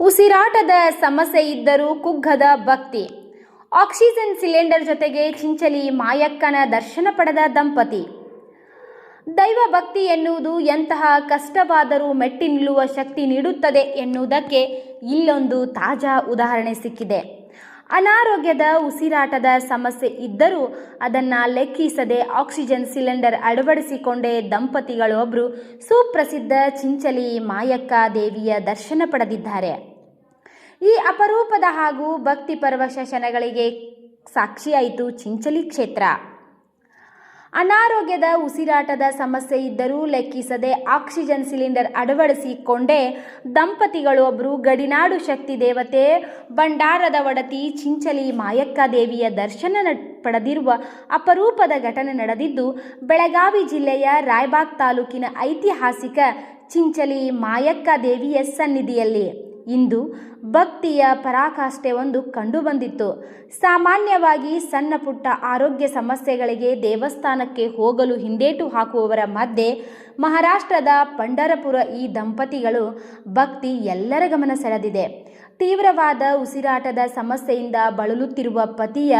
ಉಸಿರಾಟದ ಸಮಸ್ಯೆ ಇದ್ದರೂ ಕುಗ್ಗದ ಭಕ್ತಿ. ಆಕ್ಸಿಜನ್ ಸಿಲಿಂಡರ್ ಜೊತೆಗೆ ಚಿಂಚಲಿ ಮಾಯಕ್ಕನ ದರ್ಶನ ಪಡೆದ ದಂಪತಿ. ದೈವ ಭಕ್ತಿ ಎನ್ನುವುದು ಎಂತಹ ಕಷ್ಟವಾದರೂ ಮೆಟ್ಟಿ ನಿಲ್ಲುವ ಶಕ್ತಿ ನೀಡುತ್ತದೆ ಎನ್ನುವುದಕ್ಕೆ ಇಲ್ಲೊಂದು ತಾಜಾ ಉದಾಹರಣೆ ಸಿಕ್ಕಿದೆ. ಅನಾರೋಗ್ಯದ ಉಸಿರಾಟದ ಸಮಸ್ಯೆ ಇದ್ದರೂ ಅದನ್ನು ಲೆಕ್ಕಿಸದೆ ಆಕ್ಸಿಜನ್ ಸಿಲಿಂಡರ್ ಅಳವಡಿಸಿಕೊಂಡೇ ದಂಪತಿಗಳೊಬ್ಬರು ಸುಪ್ರಸಿದ್ಧ ಚಿಂಚಲಿ ಮಾಯಕ್ಕ ದೇವಿಯ ದರ್ಶನ ಪಡೆದಿದ್ದಾರೆ. ಈ ಅಪರೂಪದ ಹಾಗೂ ಭಕ್ತಿ ಪರವಶ ಸಾಕ್ಷಿಯಾಯಿತು ಚಿಂಚಲಿ ಕ್ಷೇತ್ರ. ಅನಾರೋಗ್ಯದ ಉಸಿರಾಟದ ಸಮಸ್ಯೆ ಇದ್ದರೂ ಲೆಕ್ಕಿಸದೆ ಆಕ್ಸಿಜನ್ ಸಿಲಿಂಡರ್ ಅಳವಡಿಸಿಕೊಂಡೇ ದಂಪತಿಗಳು ಒಬ್ಬರು ಗಡಿನಾಡು ಶಕ್ತಿ ದೇವತೆ ಭಂಡಾರದ ಒಡತಿ ಚಿಂಚಲಿ ಮಾಯಕ್ಕ ದೇವಿಯ ದರ್ಶನ ಪಡೆದಿರುವ ಅಪರೂಪದ ಘಟನೆ ನಡೆದಿದ್ದು, ಬೆಳಗಾವಿ ಜಿಲ್ಲೆಯ ರಾಯಬಾಗ್ ತಾಲೂಕಿನ ಐತಿಹಾಸಿಕ ಚಿಂಚಲಿ ಮಾಯಕ್ಕ ದೇವಿಯ ಸನ್ನಿಧಿಯಲ್ಲಿ. ಇಂದು ಭಕ್ತಿಯ ಪರಾಕಾಷ್ಠೆ ಒಂದು ಕಂಡುಬಂದಿತ್ತು. ಸಾಮಾನ್ಯವಾಗಿ ಸಣ್ಣ ಪುಟ್ಟ ಆರೋಗ್ಯ ಸಮಸ್ಯೆಗಳಿಗೆ ದೇವಸ್ಥಾನಕ್ಕೆ ಹೋಗಲು ಹಿಂದೇಟು ಹಾಕುವವರ ಮಧ್ಯೆ ಮಹಾರಾಷ್ಟ್ರದ ಪಂಡರಪುರ ಈ ದಂಪತಿಗಳು ಭಕ್ತಿ ಎಲ್ಲರ ಗಮನ ಸೆಳೆದಿದೆ. ತೀವ್ರವಾದ ಉಸಿರಾಟದ ಸಮಸ್ಯೆಯಿಂದ ಬಳಲುತ್ತಿರುವ ಪತಿಯ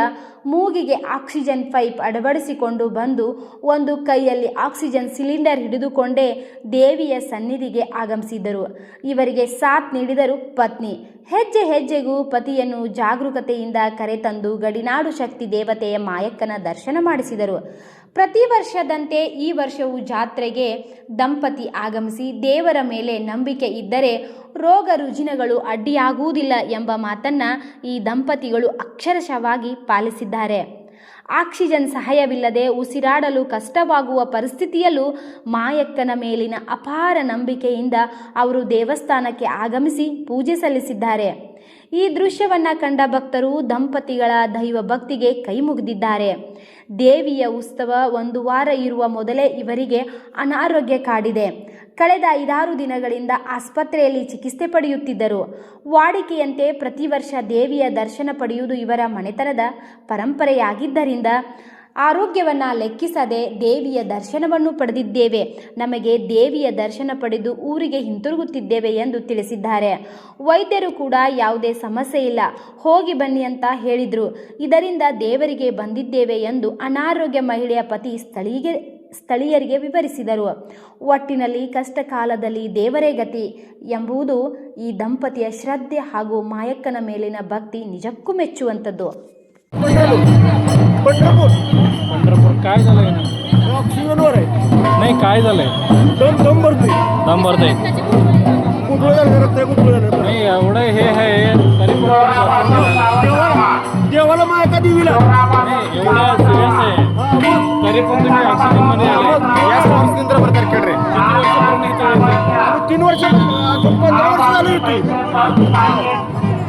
ಮೂಗಿಗೆ ಆಕ್ಸಿಜನ್ ಪೈಪ್ ಅಳವಡಿಸಿಕೊಂಡು ಬಂದು ಒಂದು ಕೈಯಲ್ಲಿ ಆಕ್ಸಿಜನ್ ಸಿಲಿಂಡರ್ ಹಿಡಿದುಕೊಂಡೇ ದೇವಿಯ ಸನ್ನಿಧಿಗೆ ಆಗಮಿಸಿದರು ಇವರಿಗೆ ಸಾಥ್ ನೀಡಿದರು ಪತ್ನಿ. ಹೆಜ್ಜೆ ಹೆಜ್ಜೆಗೂ ಪತಿಯನ್ನು ಜಾಗರೂಕತೆಯಿಂದ ಕರೆತಂದು ಗಡಿನಾಡು ಶಕ್ತಿ ದೇವತೆಯ ಮಾಯಕ್ಕನ ದರ್ಶನ ಮಾಡಿಸಿದರು. ಪ್ರತಿ ವರ್ಷದಂತೆ ಈ ವರ್ಷವೂ ಜಾತ್ರೆಗೆ ದಂಪತಿ ಆಗಮಿಸಿ ದೇವರ ಮೇಲೆ ನಂಬಿಕೆ ಇದ್ದರೆ ರೋಗ ರುಜಿನಗಳು ಅಡ್ಡಿಯಾಗುವುದಿಲ್ಲ ಎಂಬ ಮಾತನ್ನ ಈ ದಂಪತಿಗಳು ಅಕ್ಷರಶಃವಾಗಿ ಪಾಲಿಸಿದ್ದಾರೆ. ಆಕ್ಸಿಜನ್ ಸಹಾಯವಿಲ್ಲದೆ ಉಸಿರಾಡಲು ಕಷ್ಟವಾಗುವ ಪರಿಸ್ಥಿತಿಯಲ್ಲೂ ಮಾಯಕ್ಕನ ಮೇಲಿನ ಅಪಾರ ನಂಬಿಕೆಯಿಂದ ಅವರು ದೇವಸ್ಥಾನಕ್ಕೆ ಆಗಮಿಸಿ ಪೂಜೆ ಸಲ್ಲಿಸಿದ್ದಾರೆ. ಈ ದೃಶ್ಯವನ್ನ ಕಂಡ ಭಕ್ತರು ದಂಪತಿಗಳ ದೈವ ಭಕ್ತಿಗೆ ಕೈ ಮುಗಿದಿದ್ದಾರೆ. ದೇವಿಯ ಉತ್ಸವ ಒಂದು ವಾರ ಇರುವ ಮೊದಲೇ ಇವರಿಗೆ ಅನಾರೋಗ್ಯ ಕಾಡಿದೆ. ಕಳೆದ ಐದಾರು ದಿನಗಳಿಂದ ಆಸ್ಪತ್ರೆಯಲ್ಲಿ ಚಿಕಿತ್ಸೆ ಪಡೆಯುತ್ತಿದ್ದರು. ವಾಡಿಕೆಯಂತೆ ಪ್ರತಿ ವರ್ಷ ದೇವಿಯ ದರ್ಶನ ಪಡೆಯುವುದು ಇವರ ಮನೆತನದ ಪರಂಪರೆಯಾಗಿದ್ದರಿಂದ ಆರೋಗ್ಯವನ್ನ ಲೆಕ್ಕಿಸದೆ ದೇವಿಯ ದರ್ಶನವನ್ನು ಪಡೆದಿದ್ದೇವೆ. ನಮಗೆ ದೇವಿಯ ದರ್ಶನ ಪಡೆದು ಊರಿಗೆ ಹಿಂತಿರುಗುತ್ತಿದ್ದೇವೆ ಎಂದು ತಿಳಿಸಿದ್ದಾರೆ. ವೈದ್ಯರು ಕೂಡ ಯಾವುದೇ ಸಮಸ್ಯೆ ಇಲ್ಲ. ಹೋಗಿ ಬನ್ನಿ ಅಂತ ಹೇಳಿದರು. ಇದರಿಂದ ದೇವರಿಗೆ ಬಂದಿದ್ದೇವೆ ಎಂದು ಅನಾರೋಗ್ಯ ಮಹಿಳೆಯ ಪತಿ ಸ್ಥಳೀಯ, ಸ್ಥಳೀಯರಿಗೆ ವಿವರಿಸಿದರು. ಒಟ್ಟಿನಲ್ಲಿ ಕಷ್ಟ ಕಾಲದಲ್ಲಿ ದೇವರೇ ಗತಿ ಎಂಬುದು ಈ ದಂಪತಿಯ ಶ್ರದ್ಧೆ ಹಾಗೂ ಮಾಯಕ್ಕನ ಮೇಲಿನ ಭಕ್ತಿ ನಿಜಕ್ಕೂ ಮೆಚ್ಚುವಂಥದ್ದು. पंढरपूर. पंढरपूर काय झालंय ना? ऑक्सिजनवर आहे. नाही काय झालंय? दम दम भरतोय. दम भरतंय. कुठलं झालं रक्त कुठलं झालं नाही एवढं हे आहे तरी पण देवाला देवाला मायका देवीला? नाही, एवढं सिरियस आहे. हा. तरी पण तुम्ही ऑक्सिजनमध्ये आले प्रकार खेळ रे. किती वर्षापर्यंत इथं येते? तीन वर्ष पंधरा वर्ष झाली होती.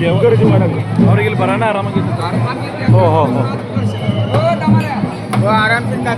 ದೇವಗರ್ಜಿ ಮಾಡಲ್ಲ ಅವ್ರಿಗೆ ಬರೋಣ ಆರಾಮಾಗಿತ್ತು ಹೋ ಹೋ ಹೋ. ಆರಾಮ್ಸಿಂದ